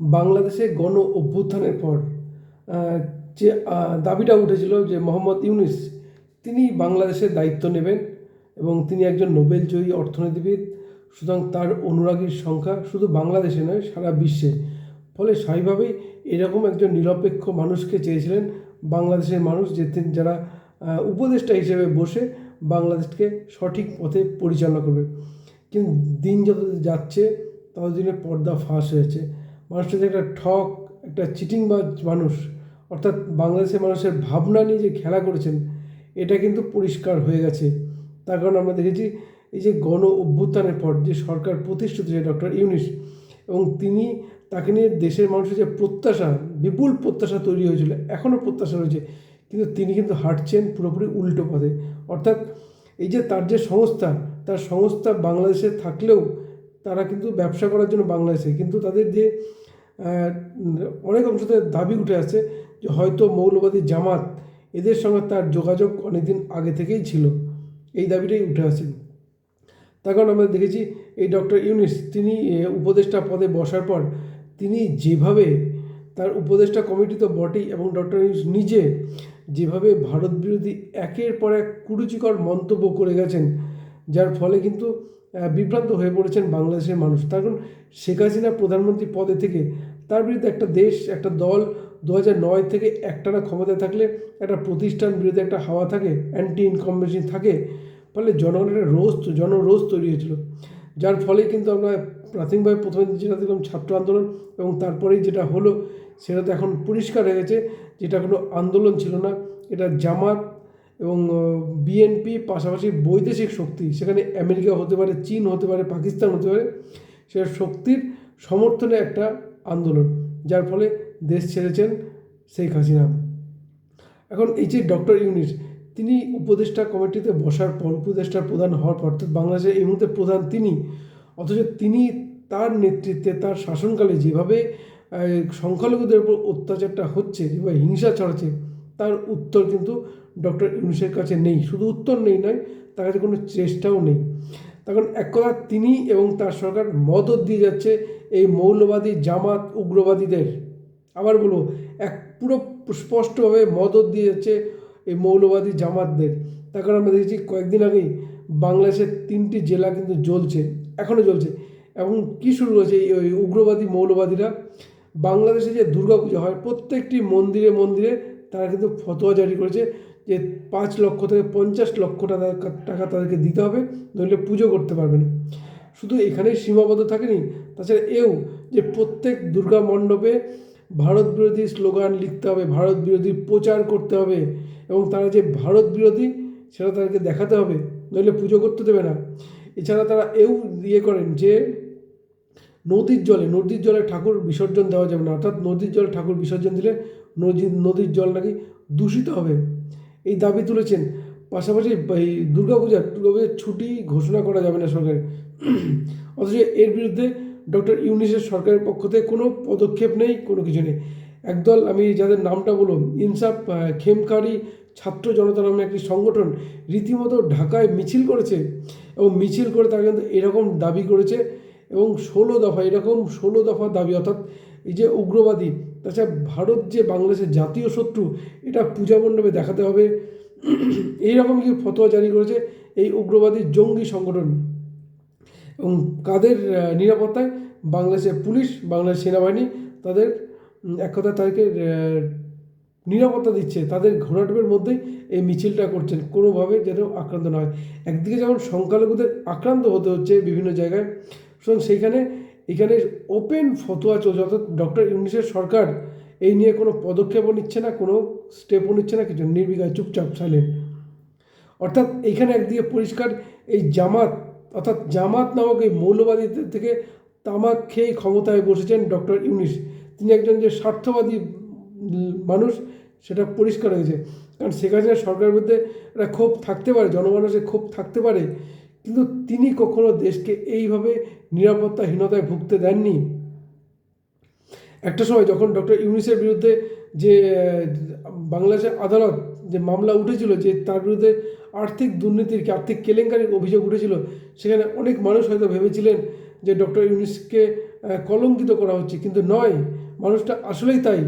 বাংলাদেশে গণ অভ্যুত্থানের পর যে দাবিটা উঠেছিল যে মোহাম্মদ ইউনিস, তিনি বাংলাদেশের দায়িত্ব নেবেন এবং তিনি একজন নোবেল জয়ী অর্থনীতিবিদ, সুতরাং তার অনুরাগীর সংখ্যা শুধু বাংলাদেশে নয়, সারা বিশ্বে। ফলে স্বাভাবিকভাবেই এরকম একজন নিরপেক্ষ মানুষকে চেয়েছিলেন বাংলাদেশের মানুষ যে যারা উপদেষ্টা হিসেবে বসে বাংলাদেশকে সঠিক পথে পরিচালনা করবে। কিন্তু দিন যত যাচ্ছে ততদিনে পর্দা ফাঁস হয়েছে। মানুষটা যে একটা ঠক, একটা চিটিংবাজ মানুষ, অর্থাৎ বাংলাদেশের মানুষের ভাবনা নিয়ে যে খেলা করেছেন, এটা কিন্তু পরিষ্কার হয়ে গেছে। তার কারণ আমরা দেখেছি, এই যে গণ অভ্যুত্থানের পর যে সরকার প্রতিষ্ঠিত হয়েছে ডক্টর ইউনিস, এবং তিনি তাকে নিয়ে দেশের মানুষের যে প্রত্যাশা, বিপুল প্রত্যাশা তৈরি হয়েছিল, এখনও প্রত্যাশা রয়েছে, কিন্তু তিনি কিন্তু হাঁটছেন পুরোপুরি উল্টো পথে। অর্থাৎ এই যে তার যে সংস্থা, তার সংস্থা বাংলাদেশে থাকলেও তারা কিন্তু ব্যবসা করার জন্য বাংলাদেশে কিন্তু তাদের যে অনেক অংশ থেকে দাবি উঠে আসছে যে হয়তো মৌলবাদী জামাত এদের সঙ্গে তার যোগাযোগ অনেকদিন আগে থেকেই ছিল। এই দাবিটাই উঠে আসে। তার কারণ আমরা দেখেছি এই ডক্টর ইউনিস, তিনি উপদেষ্টা পদে বসার পর তিনি যেভাবে তার উপদেষ্টা কমিটি তো বটেই এবং ডক্টর ইউনিস নিজে যেভাবে ভারত বিরোধী একের পর এক কুরুচিকর মন্তব্য করে গেছেন, যার ফলে কিন্তু বিভ্রান্ত হয়ে পড়েছেন বাংলাদেশের মানুষ। তার কারণ শেখ হাসিনা প্রধানমন্ত্রী পদে থেকে তার বিরুদ্ধে একটা দেশ, একটা দল দু নয় থেকে একটানা ক্ষমতায় থাকলে একটা প্রতিষ্ঠান বিরুদ্ধে একটা হাওয়া থাকে অ্যান্টি ইনকম্বেশন থাকে, ফলে জনগণের একটা রোষ জনরোষ তৈরি হয়েছিল। যার ফলে কিন্তু আমরা প্রাথমিকভাবে প্রথমে যেটা দেখলাম ছাত্র আন্দোলন এবং তারপরেই যেটা হলো, সেটা তো এখন পরিষ্কার হয়ে গেছে, যেটা কোনো আন্দোলন ছিল না। এটা জামাত এবং বিএনপি পাশাপাশি বৈদেশিক শক্তি, সেখানে আমেরিকা হতে পারে, চীন হতে পারে, পাকিস্তান হতে পারে, সেটা শক্তির সমর্থনে একটা আন্দোলন, যার ফলে দেশ ছেড়েছেন শেখ হাসিনা। এখন এই যে ডক্টর ইউনিস, তিনি উপদেষ্টা কমিটিতে বসার পর উপদেষ্টার প্রধান হওয়ার পর, অর্থাৎ বাংলাদেশের এই মুহূর্তে প্রধান তিনি, অথচ তিনি তার নেতৃত্বে, তার শাসনকালে যেভাবে সংখ্যালঘুদের উপর অত্যাচারটা হচ্ছে, যেভাবে হিংসা ছড়াচ্ছে তার উত্তর কিন্তু ডক্টর ইউনুসের কাছে নেই। শুধু উত্তর নেই নয় তার কাছে কোনো চেষ্টাও নেই। তখন এক কথা তিনি এবং তার সরকার মদত দিয়ে যাচ্ছে এই মৌলবাদী জামাত উগ্রবাদীদের। আবার বলব, এক পুরো স্পষ্টভাবে মদত দিয়ে যাচ্ছে এই মৌলবাদী জামাতদের। তার কারণ আমরা দেখেছি কয়েকদিন আগেই বাংলাদেশের তিনটি জেলা কিন্তু জ্বলছে এখনও জ্বলছে। এবং কী শুরু হয়েছে এই ওই উগ্রবাদী মৌলবাদীরা? বাংলাদেশে যে দুর্গাপূজা হয়, প্রত্যেকটি মন্দিরে মন্দিরে তারা কিন্তু ফতোয়া জারি করেছে যে পাঁচ লক্ষ থেকে পঞ্চাশ লক্ষ টাকা টাকা তাদেরকে দিতে হবে, নইলে পুজো করতে পারবে না। শুধু এখানেই সীমাবদ্ধ থাকেনি, তাছাড়া এও যে প্রত্যেক দুর্গা মণ্ডপে ভারত বিরোধী স্লোগান লিখতে হবে, ভারত বিরোধী প্রচার করতে হবে, এবং তারা যে ভারত বিরোধী সেটা তাদেরকে দেখাতে হবে, নইলে পুজো করতে দেবে না। এছাড়া তারা এও ইয়ে করেন যে নদীর জলে নদীর জলে ঠাকুর বিসর্জন দেওয়া যাবে না, অর্থাৎ নদীর জলে ঠাকুর বিসর্জন দিলে নদী, নদীর জল নাকি দূষিত হবে। এই দাবি তুলেছেন। পাশাপাশি এই দুর্গাপূজার দুর্গাপূজার ছুটি ঘোষণা করা যাবে না সরকারের। অথচ এর বিরুদ্ধে ডক্টর ইউনিসের সরকারের পক্ষ থেকে কোনো পদক্ষেপ নেই, কোনো কিছু নেই। একদল, আমি যাদের নামটা বলুন ইনসাফ খেমকারি ছাত্র জনতা নামে একটি সংগঠন রীতিমতো ঢাকায় মিছিল করেছে এবং মিছিল করে তারা কিন্তু এরকম দাবি করেছে এবং ষোলো দফা, এরকম ষোলো দফা দাবি, অর্থাৎ এই যে উগ্রবাদী, তাছাড়া ভারত যে বাংলাদেশের জাতীয় শত্রু, এটা পূজা মণ্ডপে দেখাতে হবে। এইরকম কি ফতোয়া জারি করেছে এই উগ্রবাদী জঙ্গি সংগঠন? এবং কাদের নিরাপত্তায়? বাংলাদেশের পুলিশ, বাংলাদেশ সেনাবাহিনী, তাদের এক কথা তাদেরকে নিরাপত্তা দিচ্ছে। তাদের ঘোরাটোপের মধ্যেই এই মিছিলটা করছেন। কোনোভাবে যেন আক্রান্ত না হয়। একদিকে যেমন সংখ্যালঘুদের আক্রান্ত হতে হচ্ছে বিভিন্ন জায়গায়, সুতরাং সেইখানে এখানে ওপেন ফতোয়া চলছে, অর্থাৎ ডক্টর ইউনিসের সরকার এই নিয়ে কোনো পদক্ষেপও নিচ্ছে না, কোনো স্টেপও নিচ্ছে না, কিছু নির্বিঘায় চুপচাপ সাইলেন্ট অর্থাৎ এইখানে একদিকে পরিষ্কার এই জামাত, অর্থাৎ জামাত নামক এই মৌলবাদীদের থেকে তামাক খেয়ে ক্ষমতায় বসেছেন ডক্টর ইউনিস। তিনি একজন যে স্বার্থবাদী মানুষ, সেটা পরিষ্কার হয়েছে। কারণ শেখ হাসিনা সরকারের বিরুদ্ধে একটা ক্ষোভ থাকতে পারে জনমানুষের ক্ষোভ থাকতে পারে কিন্তু তিনি কখনো দেশকে এইভাবে নিরাপত্তাহীনতায় ভুগতে দেননি। একটা সময় যখন ডক্টর ইউনিসের বিরুদ্ধে যে বাংলাদেশের আদালত যে মামলা উঠেছিল, যে তার বিরুদ্ধে আর্থিক দুর্নীতির আর্থিক কেলেঙ্কারির অভিযোগ উঠেছিল, সেখানে অনেক মানুষ হয়তো ভেবেছিলেন যে ডক্টর ইউনিসকে কলঙ্কিত করা হচ্ছে। কিন্তু নয়, মানুষটা আসলেই তাই।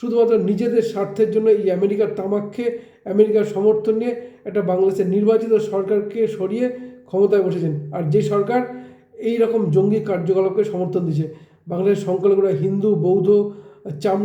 শুধুমাত্র নিজেদের স্বার্থের জন্য এই আমেরিকার তামাক খেয়ে আমেরিকার সমর্থন নিয়ে একটা বাংলাদেশের নির্বাচিত সরকারকে সরিয়ে ক্ষমতায় বসেছেন। আর যে সরকার এই রকম জঙ্গি কার্যকলাপকে সমর্থন দিচ্ছে বাংলাদেশের সংখ্যালঘুরা হিন্দু, বৌদ্ধ, চাম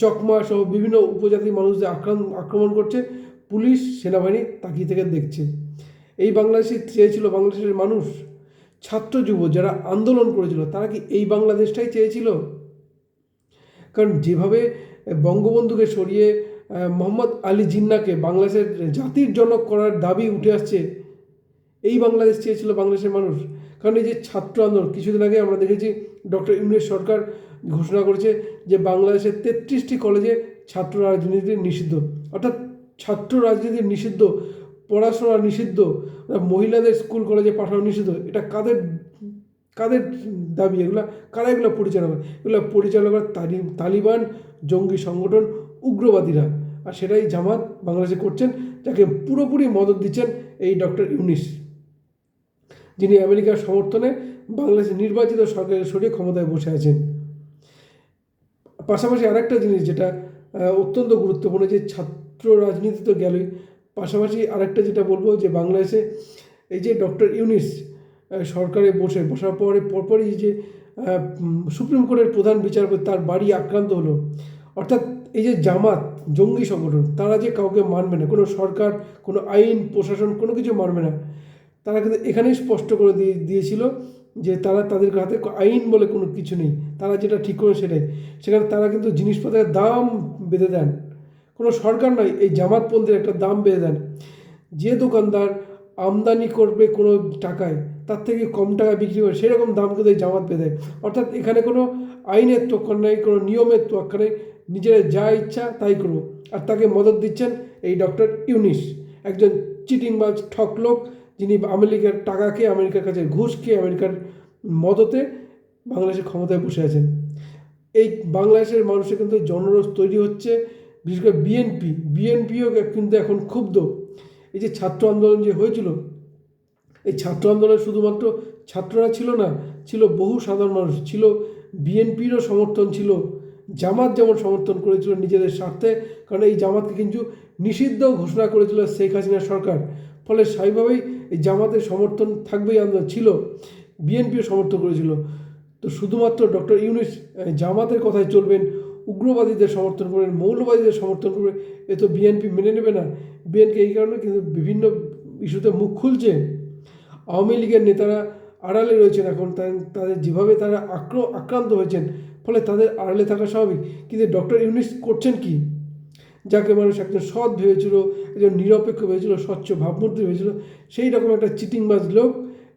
চকমা সহ বিভিন্ন উপজাতির মানুষদের আক্রমণ করছে, পুলিশ, সেনাবাহিনী তাকিয়ে থেকে দেখছে। এই বাংলাদেশে চেয়েছিল বাংলাদেশের মানুষ, ছাত্র যুব যারা আন্দোলন করেছিল, তারা কি এই বাংলাদেশটাই চেয়েছিল? কারণ যেভাবে বঙ্গবন্ধুকে সরিয়ে মোহাম্মদ আলী জিন্নাকে বাংলাদেশের জাতির জনক করার দাবি উঠে আসছে, এই বাংলাদেশ চেয়েছিল বাংলাদেশের মানুষ। কারণ এই যে ছাত্র আন্দোলন, কিছুদিন আগে আমরা দেখেছি ডক্টর ইউনুস সরকার ঘোষণা করেছে যে বাংলাদেশের তেত্রিশটি কলেজে ছাত্র রাজনীতি নিষিদ্ধ। অর্থাৎ ছাত্র রাজনীতি নিষিদ্ধ, পড়াশোনা নিষিদ্ধ, মহিলাদের স্কুল কলেজে পাঠানো নিষিদ্ধ, এটা কাদের কাদের দাবি? এগুলা কারা এগুলো পরিচালনা এগুলো পরিচালনা তালি- তালিবান জঙ্গি সংগঠন উগ্রবাদীরা। আর সেটাই জামাত বাংলাদেশে করছেন, যাকে পুরোপুরি মদত দিচ্ছেন এই ডক্টর ইউনিস। যিনি আমেরিকার সমর্থনে বাংলাদেশের নির্বাচিত সরকারের সরিয়ে ক্ষমতায় বসে আছেন। পাশাপাশি আরেকটা জিনিস যেটা অত্যন্ত গুরুত্বপূর্ণ, যে ছাত্র রাজনীতি তো গেলই। পাশাপাশি আরেকটা যেটা বলব, যে বাংলাদেশে এই যে ডক্টর ইউনিস সরকারে বসে, বসার পরে পরপরই যে সুপ্রিম কোর্টের প্রধান বিচারপতি তার বাড়ি আক্রান্ত হলো। অর্থাৎ এই যে জামাত, জঙ্গি সংগঠন, তারা যে কাউকে মানবে না, কোনো সরকার, কোনো আইন, প্রশাসন, কোনো কিছু মানবে না, তারা কিন্তু এখানেই স্পষ্ট করে দিয়ে, দিয়েছিল যে তারা তাদের হাতে আইন বলে কোনো কিছু নেই। তারা যেটা ঠিক করে সেটাই। সেখানে তারা কিন্তু জিনিসপত্রের দাম বেঁধে দেন। কোনো সরকার নয়, এই জামাতপন্থীর একটা দাম বেঁধে দেন। যে দোকানদার আমদানি করবে কোনো টাকায়, তার থেকে কম টাকা বিক্রি করে, সেরকম দাম কিন্তু জামাত বেঁধে। দেয় অর্থাৎ এখানে কোনো আইনের তোয়াক্কা নেই, কোনো নিয়মের তোয়াক্কা নেই, নিজেরা যা ইচ্ছা তাই করব। আর তাকে মদত দিচ্ছেন এই ডক্টর ইউনিস, একজন চিটিংবাজ, ঠক লোক, যিনি আমেরিকার টাকা খেয়ে আমেরিকার কাছে ঘুষ খেয়ে আমেরিকার মদতে বাংলাদেশের ক্ষমতায় বসে আছেন। এই বাংলাদেশের মানুষের কিন্তু জনরোষ তৈরি হচ্ছে, বিশেষ করে বিএনপি। বিএনপিও কিন্তু এখন ক্ষুব্ধ। এই যে ছাত্র আন্দোলন যে হয়েছিল, এই ছাত্র আন্দোলনে শুধুমাত্র ছাত্ররা ছিল না, ছিল বহু সাধারণ মানুষ, ছিল বিএনপিরও সমর্থন ছিল, জামাত যেমন সমর্থন করেছিল নিজেদের স্বার্থে, কারণ এই জামাতকে কিন্তু নিষিদ্ধ ঘোষণা করেছিল শেখ হাসিনা সরকার, ফলে স্বাভাবিকভাবেই এই জামাতের সমর্থন থাকবেই আন্দোলন ছিল, বিএনপিও সমর্থন করেছিল। তো শুধুমাত্র ডক্টর ইউনিস জামাতের কথায় চলবেন, উগ্রবাদীদের সমর্থন করবেন, মৌলবাদীদের সমর্থন করবেন, এ তো বিএনপি মেনে নেবে না বিএনপি এই কারণে কিন্তু বিভিন্ন ইস্যুতে মুখ খুলছে। আওয়ামী লীগের নেতারা আড়ালে রয়েছেন এখন তাদের যেভাবে তারা আক্র, আক্রান্ত হয়েছেন, ফলে তাদের আড়ালে থাকা স্বাভাবিক। কিন্তু ডক্টর ইউনিস করছেন কি? যাকে মানুষ একজন সৎ ভেবেছিল, একজন নিরপেক্ষ ভেবেছিল, স্বচ্ছ ভাবমূর্তি ভেবেছিল, সেই রকম একটা চিটিংবাজ লোক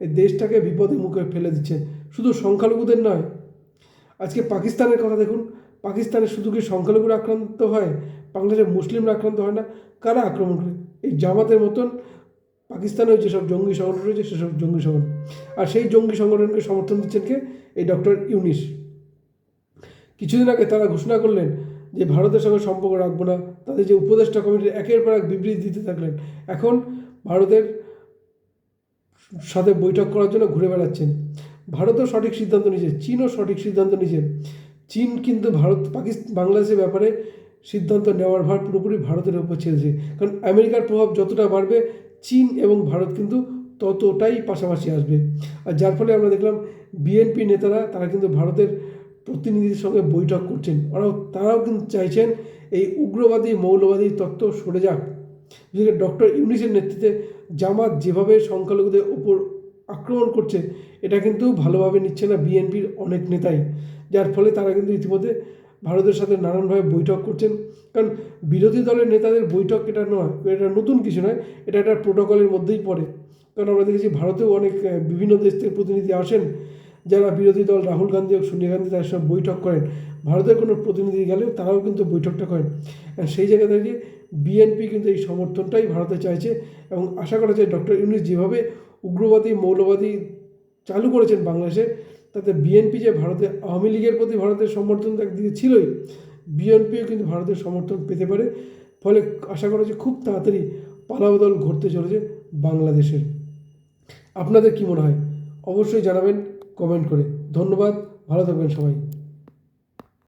এই দেশটাকে বিপদের মুখে ফেলে দিচ্ছে। শুধু সংখ্যালঘুদের নয়, আজকে পাকিস্তানের কথা দেখুন, পাকিস্তানে শুধু কি সংখ্যালঘুরা আক্রান্ত হয় বাংলাদেশের মুসলিমরা আক্রান্ত হয় না কারা আক্রমণ করে? এই জামাতের মতন পাকিস্তানেও যেসব জঙ্গি সংগঠন রয়েছে, সেসব জঙ্গি সংগঠন। আর সেই জঙ্গি সংগঠনকে সমর্থন দিচ্ছেন কে? এই ডক্টর ইউনিস। কিছুদিন আগে তারা ঘোষণা করলেন যে ভারতের সঙ্গে সম্পর্ক রাখব না। তাদের যে উপদেষ্টা কমিটির একের পর এক বিবৃতি দিতে থাকলেন। এখন ভারতের সাথে বৈঠক করার জন্য ঘুরে বেড়াচ্ছেন। ভারতও সঠিক সিদ্ধান্ত নিয়েছে। চীনও সঠিক সিদ্ধান্ত নিয়েছে। চীন কিন্তু ভারত পাকিস্তান বাংলাদেশের ব্যাপারে সিদ্ধান্ত নেওয়ার ভার পুরোপুরি ভারতের উপর ছেড়েছে। কারণ আমেরিকার প্রভাব যতটা বাড়বে, চীন এবং ভারত কিন্তু ততটাই পাশাপাশি আসবে। আর যার ফলে আমরা দেখলাম বিএনপি নেতারা, তারা কিন্তু ভারতের প্রতিনিধির সঙ্গে বৈঠক করছেন। ওরাও, তারাও কিন্তু চাইছেন এই উগ্রবাদী, মৌলবাদী তত্ত্ব সরে যাক। বিশেষ ডক্টর ইউনিসের নেতৃত্বে জামাত যেভাবে সংখ্যালঘুদের উপর আক্রমণ করছে, এটা কিন্তু ভালোভাবে নিচ্ছে না বিএনপির অনেক নেতাই। যার ফলে তারা কিন্তু ইতিমধ্যে ভারতের সাথে নানানভাবে বৈঠক করছেন। কারণ বিরোধী দলের নেতাদের বৈঠক এটা নয়, এটা নতুন কিছু নয়, এটা একটা প্রোটোকলের মধ্যেই পড়ে। কারণ আমরা দেখেছি ভারতেও অনেক বিভিন্ন দেশ থেকে প্রতিনিধি আসেন, যারা বিরোধী দল রাহুল গান্ধী ও সোনিয়া গান্ধী তাদের সব বৈঠক করেন। ভারতের কোনো প্রতিনিধি গেলেও তারাও কিন্তু বৈঠকটা করেন। সেই জায়গা দাঁড়িয়ে বিএনপি কিন্তু এই সমর্থনটাই ভারতে চাইছে এবং আশা করা যায় ডক্টর ইউনুস যেভাবে উগ্রবাদী, মৌলবাদী চালু করেছেন বাংলাদেশে তাতে বিএনপি যে ভারতে আওয়ামী লীগের প্রতি ভারতের সমর্থন একদিকে ছিলই বিএনপিও কিন্তু ভারতের সমর্থন পেতে পারে। ফলে আশা করা যে খুব তাড়াতাড়ি পালাবদল ঘটতে চলেছে বাংলাদেশের। আপনাদের কী মনে হয়? অবশ্যই জানাবেন কমেন্ট করে। ধন্যবাদ, ভালো থাকবেন সবাই।